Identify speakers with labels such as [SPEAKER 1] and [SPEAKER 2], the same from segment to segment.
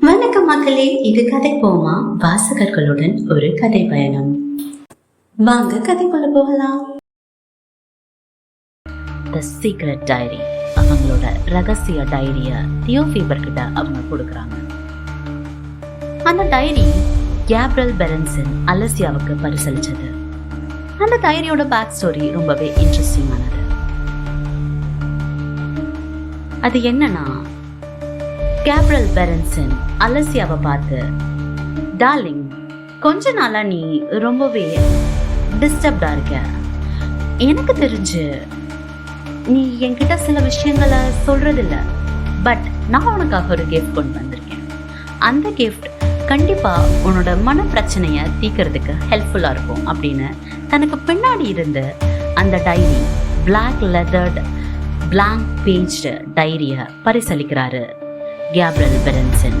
[SPEAKER 1] வணக்கம் மக்களே இது கதை போமா? வாசகர்களுடன் ஒரு கதை பயணம். வாங்க கதைக்குள்ள போகலாம்.
[SPEAKER 2] த சீக்ரெட் டைரி அவங்களோட ரகசிய டைரிய தியோஃபீபர் கிட்ட அவங்க கொடுக்குறாங்க. அந்த டைரி கேப்ரல் பெரன்சன் அலசியாவுக்கு பரிசளிச்சது. அந்த டைரியோட பேக் ஸ்டோரி ரொம்பவே இன்ட்ரெஸ்டிங்கானது அது என்னன்னா கேப்ரல் பெரன்சன் அலசியாவை பார்த்து டார்லிங் கொஞ்ச நாளா நீ ரொம்பவே டிஸ்டர்ப்டா இருக்க. எனக்கு தெரிஞ்சு நீ என்கிட்ட சில விஷயங்களை சொல்றதில்ல. பட் நான் உனக்காக ஒரு கிஃப்ட் கொண்டு வந்திருக்கேன். அந்த கிஃப்ட் கண்டிப்பா உன்னோட மன பிரச்சனைய தீக்கிறதுக்கு ஹெல்ப்ஃபுல்லா இருக்கும் அப்படின்னு தனக்கு பின்னாடி இருந்து அந்த diary black leathered blank paged டைரியை பரிசளிக்கிறாரு. கேப்ரல் பெரன்சன்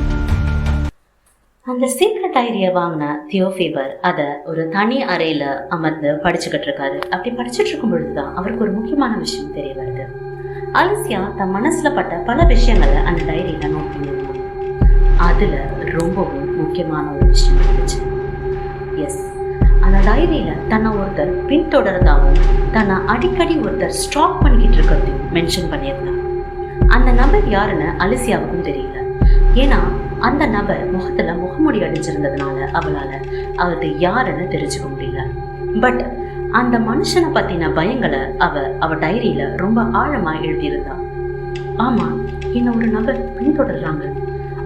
[SPEAKER 2] அந்த சீக்ரெட் டைரியை வாங்கின தியோஃபீபர் அதை ஒரு தனி அறையில் அமர்ந்து படிச்சுக்கிட்டு இருக்காரு. அப்படி படிச்சுட்டு இருக்கும் பொழுது தான் அவருக்கு ஒரு முக்கியமான விஷயம் தெரிய வருது. அலசியா தன் மனசில் பட்ட பல விஷயங்களை அந்த டைரியில் நோட் பண்ணியிருந்தாங்க அதில் ரொம்பவும் முக்கியமான ஒரு விஷயம் இருந்துச்சு. எஸ் அந்த டைரியில் தன்னை ஒருத்தர் பின்தொடர்ந்தாவும் தன்னை அடிக்கடி ஒருத்தர் ஸ்டாப் பண்ணிக்கிட்டு இருக்கிறதையும் மென்ஷன் பண்ணியிருந்தாங்க அந்த நபர் யாருன்னு அலிசியாவுக்கும் தெரியல. ஏன்னா அந்த நபர் முகத்துல முகமுடி அடிச்சிருந்ததுனால அவளால அவரது யாருன்னு தெரிஞ்சுக்க முடியல. பட் அந்த மனுஷனை பத்தின பயங்களை அவ அவ டைரியில ரொம்ப ஆழமா எழுதியிருந்தா. ஆமா என்ன ஒரு நபர் பின்தொடர்றாங்க.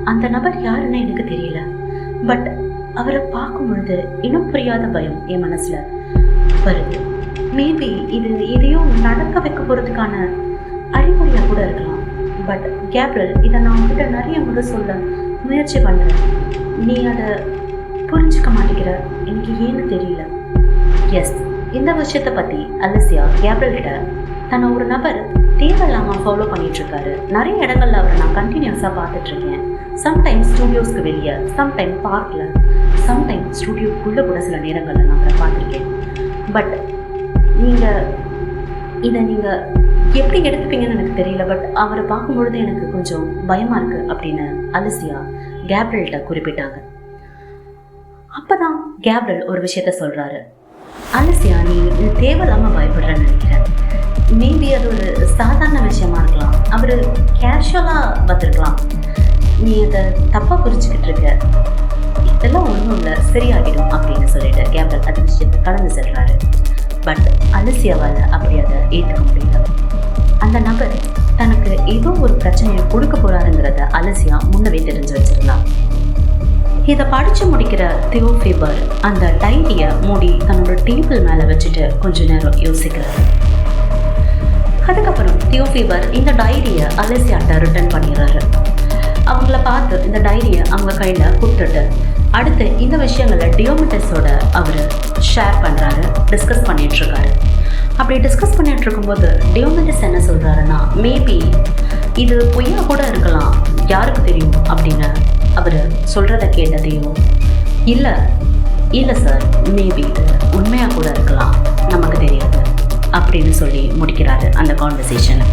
[SPEAKER 2] அந்த நபர் யாருன்னு எனக்கு தெரியல. பட் அவரை பார்க்கும் பொழுது இனம் புரியாத பயம் என் மனசுல. வருது மேபி இது எதையோ நடக்க வைக்க போறதுக்கான அறிகுறியா கூட இருக்கலாம். பட் கேப்ரல் இதை நான் உங்ககிட்ட நிறைய முறை சொல்ல முயற்சி பண்ணுறேன் நீ அதை புரிஞ்சுக்க மாட்டேங்கிற. எனக்கு ஏன்னு தெரியல. எஸ் இந்த விஷயத்தை பற்றி அலசியா கேப்ரல் கிட்ட தன்னை ஒரு நபர் தேவையில்லாமல் ஃபாலோ பண்ணிகிட்ருக்காரு நிறைய இடங்கள்ல அவரை நான் கண்டினியூஸாக பார்த்துட்ருக்கேன் சம்டைம்ஸ் சம்டைம் ஸ்டூடியோஸ்க்கு வெளியே சம்டைம் பார்க்கில் சம்டைம் ஸ்டூடியோக்குள்ளே கூட சில நேரங்களில் நான் அவரை பார்த்துருக்கேன். பட் நீங்கள் இதை நீங்கள் எப்படி எடுத்துப்பீங்கன்னு எனக்கு தெரியல பட் அவரை பார்க்கும் பொழுது எனக்கு கொஞ்சம் பயமா இருக்கு அப்படின்னு அலிசியா கேப்ரல்கிட்ட குறிப்பிட்டாங்க. அப்பதான் கேப்ரல் ஒரு விஷயத்த சொல்றாரு. அலசியா நீ இது தேவையில்லாம பயப்படுறேன்னு நினைக்கிறேன். மேபி அது ஒரு சாதாரண விஷயமா இருக்கலாம். அவர் கேஷுவலா பார்த்துருக்கலாம் நீ அதை தப்பா புரிஞ்சுக்கிட்டு இருக்க. இதெல்லாம் ஒன்றும் இல்லை சரியாகிடும் அப்படின்னு சொல்லிட்டு கேப்ரல் அது விஷயத்தை கடந்து செல்றாரு. பட் அலசியாவால் அப்படி அதை ஏற்றுக்க முடியல. அந்த நபர் தனக்கு ஏதோ ஒரு பிரச்சனையை கொடுக்க போறாருங்கிறத அலசியா முன்னவே தெரிஞ்சு வச்சிருந்தான். இதை படிச்சு முடிக்கிற தியோஃபிபர் அந்த டைரியை மூடி தன்னோட டேபிள் மேலே வச்சுட்டு கொஞ்ச நேரம் யோசிக்கிறாரு. அதுக்கப்புறம் தியோஃபிபர் இந்த டைரியை அலசியாட்ட ரிட்டர்ன் பண்ணிடுறாரு. அவங்கள பார்த்து இந்த டைரியை அவங்க கையில் கொடுத்துட்டு அடுத்து இந்த விஷயங்களை டியோமிட்டஸோட அவர் ஷேர் பண்ணுறாரு டிஸ்கஸ் பண்ணிட்டு இருக்காரு அப்படி டிஸ்கஸ் பண்ணிட்டு இருக்கும்போது டியோமெண்டிஸ் என்ன சொல்கிறாருன்னா மேபி இது பொய்யா கூட இருக்கலாம். யாருக்கு தெரியும்? அப்படின்னு அவர் சொல்கிறத கேட்டதையும் இல்லை இல்லை சார் மேபி இது உண்மையாக கூட இருக்கலாம். நமக்கு தெரியாது. அப்படின்னு சொல்லி முடிக்கிறாரு அந்த கான்வர்சேஷனை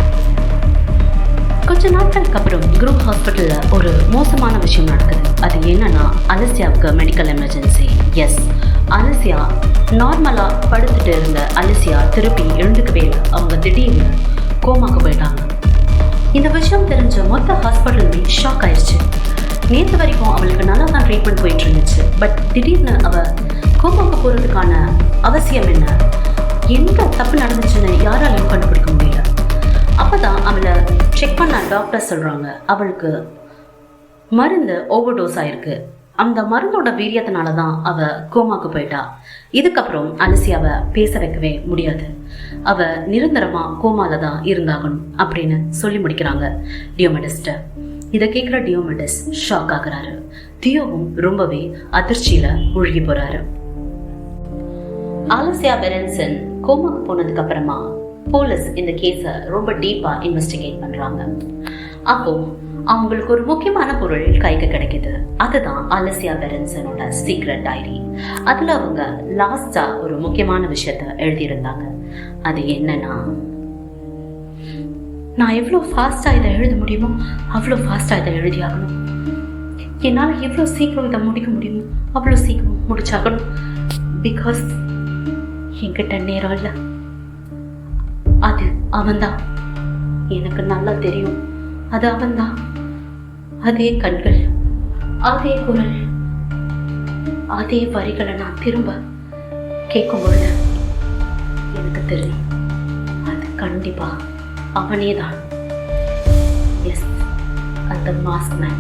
[SPEAKER 2] கொஞ்ச நாட்களுக்கு அப்புறம் குரூப் ஹாஸ்பிட்டலில் ஒரு மோசமான விஷயம் நடக்குது. அது என்னன்னா அலசியாவுக்கு மெடிக்கல் எமர்ஜென்சி எஸ் அலசியா நார்மலாக படுத்துட்டு இருந்த அலசியா திருப்பி எழுந்துக்கவே இல்லை அவங்க திடீர்னு கோமாக்கு போயிட்டாங்க. இந்த விஷயம் தெரிஞ்ச மொத்த ஹாஸ்பிட்டலுமே ஷாக் ஆயிடுச்சு நேற்று வரைக்கும் அவளுக்கு நல்லா தான் ட்ரீட்மெண்ட் போயிட்டு இருந்துச்சு. பட் திடீர்னு அவ கோமாக்கு போகிறதுக்கான அவசியம் என்ன? எந்த தப்பு நடந்துச்சுன்னு யாராலையும் கண்டுபிடிக்க முடியல. அப்பதான் அவளை செக் பண்ண டாக்டர் சொல்றாங்க. அவளுக்கு மருந்து ஓவர் டோஸ் ஆயிருக்கு. அந்த மருந்தோட வீரியத்தினால தான் அவ கோமாக்கு போயிட்டா. இதுக்கப்புறம் அலசியாவை பேச வைக்கவே முடியாது. அவ நிரந்தரமா கோமால தான் இருந்தாகணும் அப்படின்னு சொல்லி முடிக்கிறாங்க டியோமெடிஸ்ட. இதை கேட்குற டியோமெடிஸ் ஷாக் ஆகுறாரு. தியோவும் ரொம்பவே அதிர்ச்சியில மூழ்கி போறாரு. ஆலசியா பெரன்சன் கோமாக்கு போனதுக்கு அப்புறமா போலீஸ் இந்த கேஸை ரொம்ப டீப்பா இன்வெஸ்டிகேட் பண்றாங்க. அப்போ அவங்களுக்கு ஒரு முக்கியமான பொருள் கைக்கு கிடைக்குது. அதுதான் அலசியா பெரன்சனோட சீக்ரெட் டைரி அதுல அவங்க லாஸ்டா ஒரு முக்கியமான விஷயத்த எழுதியிருந்தாங்க. அது என்னன்னா நான் எவ்வளோ ஃபாஸ்ட்டாக இதை எழுத முடியுமோ அவ்வளோ ஃபாஸ்ட்டாக இதை எழுதி ஆகணும் என்னால் எவ்வளோ சீக்கிரம் இதை முடிக்க முடியுமோ அவ்வளோ சீக்கிரம் முடிச்சாகணும். பிகாஸ் என்கிட்ட நேரம் இல்லை. அது அவன்தான். எனக்கு நல்லா தெரியும். அது அவன்தான். அதே கண்கள் அதே குரல் அதே வரிகளை நான் திரும்ப கேட்கும் பொழுது எனக்கு தெரியும் அது கண்டிப்பா அவனே தான் எஸ் அந்த மாஸ்க் மேன்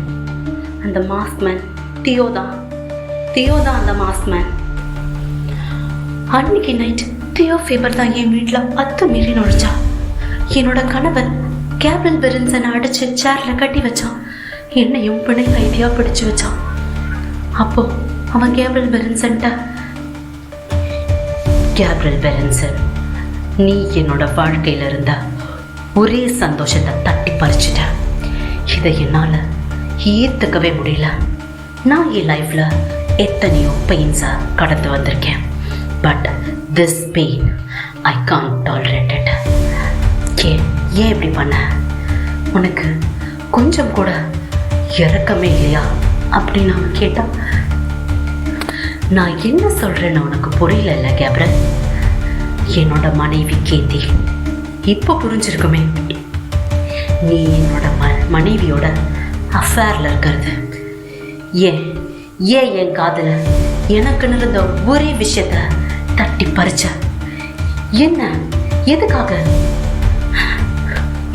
[SPEAKER 2] அந்த மாஸ்க் மேன் தியோ தான். தியோ தான் அந்த மாஸ்க் மேன் அன்னைக்கு நைட் தியோ ஃபீவர் தான் என் வீட்டில் பத்து மீறி நுழைச்சா என்னோட கணவன் கேப்ரல் பெரின்சனை அடிச்சு சேர்ல கட்டி வச்சான். என்னையும் பிணை கைதியா பிடிச்சு வச்சான். அப்போ அவன் கேப்ரல் பெரின்சன்ட்ட கேப்ரல் பெரன்சன் நீ என்னோட வாழ்க்கையில இருந்த ஒரே சந்தோஷத்தை தட்டி பறிச்சிட்ட. இதை என்னால ஏத்துக்கவே முடியல. நான் என் லைஃப்ல எத்தனையோ பெயின்ஸை கடந்து வந்திருக்கேன். But this pain I can't tolerate it ஏன் இப்படி பண்ண? உனக்கு கொஞ்சம் கூட இறக்கமே இல்லையா? அப்படின்னு அவன் கேட்டான் நான் என்ன சொல்றேன்னு உனக்கு புரியல இல்ல கேப்ரல் என்னோட மனைவி கேத்தி. இப்போ புரிஞ்சிருக்குமே. நீ என்னோட ம மனைவியோட அஃபேர்ல இருக்கிறது. ஏன் ஏன் என் காதில் எனக்குன்னு இருந்த ஒரே விஷயத்த தட்டி பறிச்ச? என்ன எதுக்காக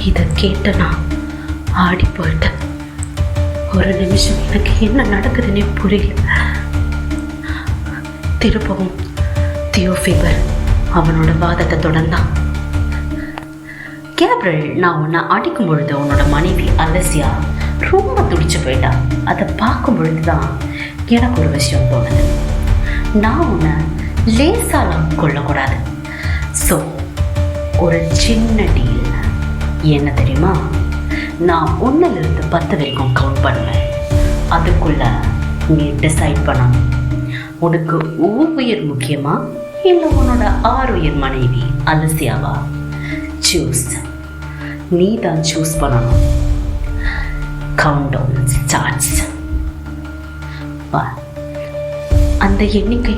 [SPEAKER 2] இதை கேட்ட நான் ஆடி போயிட்டேன். ஒரு நிமிஷம் எனக்கு என்ன நடக்குதுன்னே புரியல. திருப்பவும் தியோஃபீபர் அவனோட வாதத்தை தொடர்ந்தான். கேப்ரல் நான் உன்னை அடிக்கும் பொழுது உன்னோட மனைவி அலசியா ரொம்ப துடிச்சு போயிட்டா. அதை பார்க்கும் பொழுது தான் எனக்கு ஒரு விஷயம் தோணுது. நான் உன்னை லேசாலாம் கொள்ளக்கூடாது ஸோ ஒரு சின்ன டீல் என்ன தெரியுமா? நான் ஒன்றிலிருந்து பத்து வரைக்கும் கவுண்ட் பண்ணுவேன். அதுக்குள்ள நீ டிசைட் பண்ணணும் உனக்கு உயிர் முக்கியமா? இல்லை உன்னோட ஆறுயிர் மனைவி அலசியாவா? சூஸ் நீ தான் சூஸ் பண்ணணும். கவுண்ட் டவுன் ஸ்டார்ட்ஸ் அந்த எண்ணிக்கை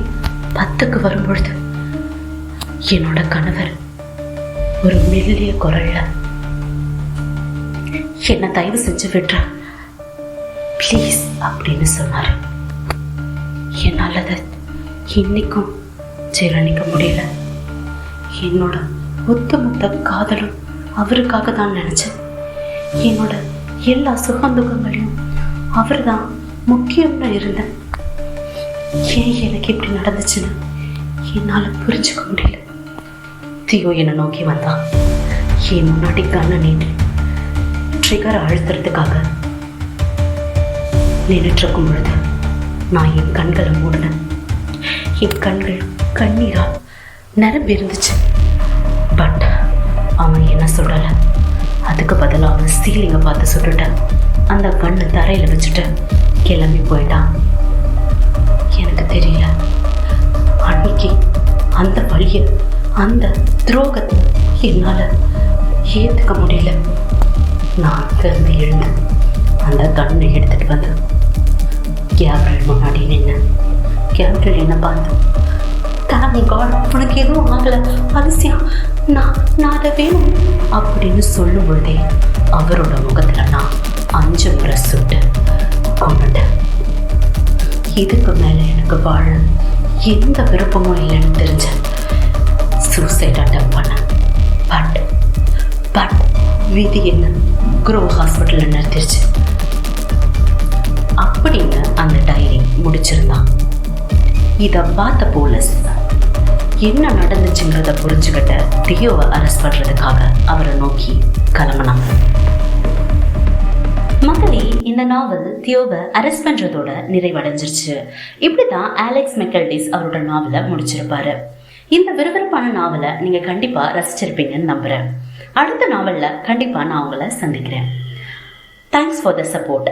[SPEAKER 2] பத்துக்கு வரும்பொழுது என்னோட கணவர் ஒரு மெல்லிய குரல்ல என்னை தயவு செஞ்சு விட்டுற ப்ளீஸ் அப்படின்னு சொன்னார். என்னால் அதை இன்னைக்கும் ஜீரணிக்க முடியல. என்னோட ஒத்துமொத்த காதலும் அவருக்காக தான் நினைச்சேன். என்னோட எல்லா சுகந்துகங்களையும் அவர் தான் முக்கியம்னு இருந்தேன். ஏன் எனக்கு இப்படி நடந்துச்சுன்னு என்னால் புரிஞ்சுக்க முடியல. தியோ என்னை நோக்கி வந்தான் என் முன்னாடி கண்ணை நீட்டு. ட்ரிகர் அழுத்துறதுக்காக நின்றுட்டுருக்கும் பொழுது நான் என் கண்களை மூடினேன். என் கண்கள் கண்ணீரா நிரம்பி இருந்துச்சு. பட் அவன் என்ன சொல்லலை? அதுக்கு பதிலாக அவன் சீலிங்கை பார்த்து சுட்டுட்டேன். அந்த கண்ணை தரையில் வச்சுட்டு கிளம்பி போயிட்டான். எனக்கு தெரியல. அன்னைக்கு அந்த வழியை அந்த துரோகத்தை என்னால் ஏற்றுக்க முடியல. நான் திரும்பி எழுந்து அந்த கண்ணை எடுத்துட்டு வந்து கேப்ரல் முன்னாடி நின்று கேப்ரல் என்ன பார்த்து தேங்க் காட் உனக்கு எதுவும் ஆகலை? அதிசயம் நான் நான் அதை வேணும். அப்படின்னு சொல்லும் பொழுதே அவரோட முகத்தில் நான் அஞ்சு முறை சுட்டு கொண்டுட்டேன். இதுக்கு மேலே எனக்கு வாழ எந்த விருப்பமும் இல்லைன்னு தெரிஞ்ச சூசைட் அட்டம் பண்ணேன். பட் பட் விதி என்ன? குரோ ஹாஸ்பிட்டலில் நிறுத்திருச்சு அப்படின்னு அந்த டைரி முடிச்சிருந்தான். இதை பார்த்த போலீஸ் என்ன நடந்துச்சுங்கிறத புரிஞ்சுக்கிட்ட தியோவை அரெஸ்ட் பண்ணுறதுக்காக அவரை நோக்கி கிளம்பினாங்க மக்களே இந்த நாவல் தியோவை அரெஸ்ட் பண்றதோட நிறைவடைஞ்சிருச்சு. இப்படிதான் ஆலெக்ஸ் மெக்கல்டிஸ் அவரோட நாவலை முடிச்சிருப்பாரு. இந்த விறுவிறுப்பான நாவலை நீங்க கண்டிப்பா ரசிச்சிருப்பீங்கன்னு நம்புறேன். அடுத்த நாவலில் கண்டிப்பாக நான் உங்களை சந்திக்கிறேன். Thanks for the support